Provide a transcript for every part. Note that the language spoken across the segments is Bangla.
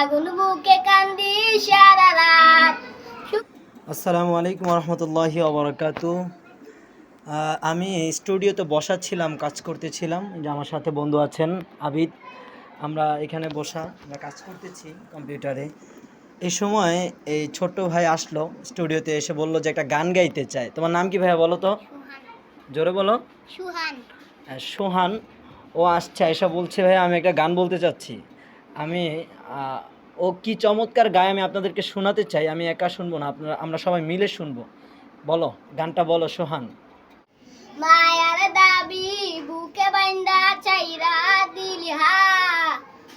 আগুন বুকে কান্দি সারা রাত। আসসালামু আলাইকুম রহমতুল্লাহি অবরাকাত আমি স্টুডিওতে বসা ছিলাম কাজ করতেছিলাম। যে আমার সাথে বন্ধু আছেন আবিদ। আমরা এখানে বসা আমরা কাজ করতেছি কম্পিউটারে। এই সময় এই ছোট্ট ভাই আসলো স্টুডিওতে এসে বলল যে একটা গান গাইতে চায়। তোমার নাম কি ভাইয়া বলো তো? জোরে বলো। সোহান। হ্যাঁ, ও আসছে এসে বলছে ভাই আমি একটা গান বলতে চাচ্ছি। আমি ও কি চমৎকার গায়ে আমি আপনাদেরকে শোনাতে চাই, আমি একা শুনব না, আপনারা, আমরা সবাই মিলে শুনব। বলো, গানটা বলো, সোহান। মায়ার দাবি বুকে বাইন্দা চাইরা দিলি হা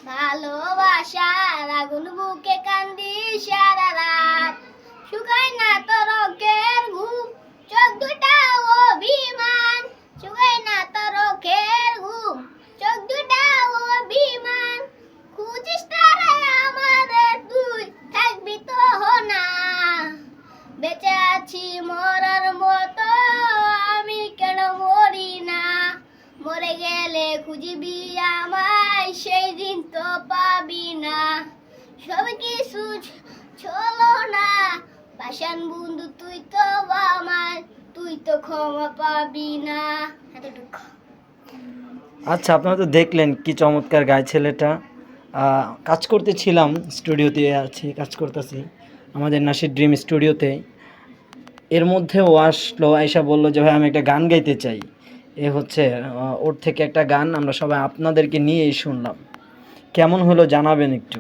ভালোবাসার আগুন বুকে কান্দি সারা গেলে খুঁজবি আমায় সেই দিন তো পাবি না। সব কিছু চলো না। পাশান বন্ধু, তুই তো আমার, তুই তো ক্ষমা পাবি না। আচ্ছা আপনারা তো দেখলেন কি চমৎকার গায়ে ছেলেটা। কাজ করতেছিলাম, স্টুডিওতে আছি, কাজ করতেছি, আমাদের নাসির ড্রিম স্টুডিওতে। এর মধ্যে ও আসলো আয়সা বলল যে, ভাই, আমি একটা গান গাইতে চাই। এ হচ্ছে ওর থেকে একটা গান আমরা সবাই আপনাদেরকে নিয়েই শুনলাম। কেমন হলো জানাবেন একটু।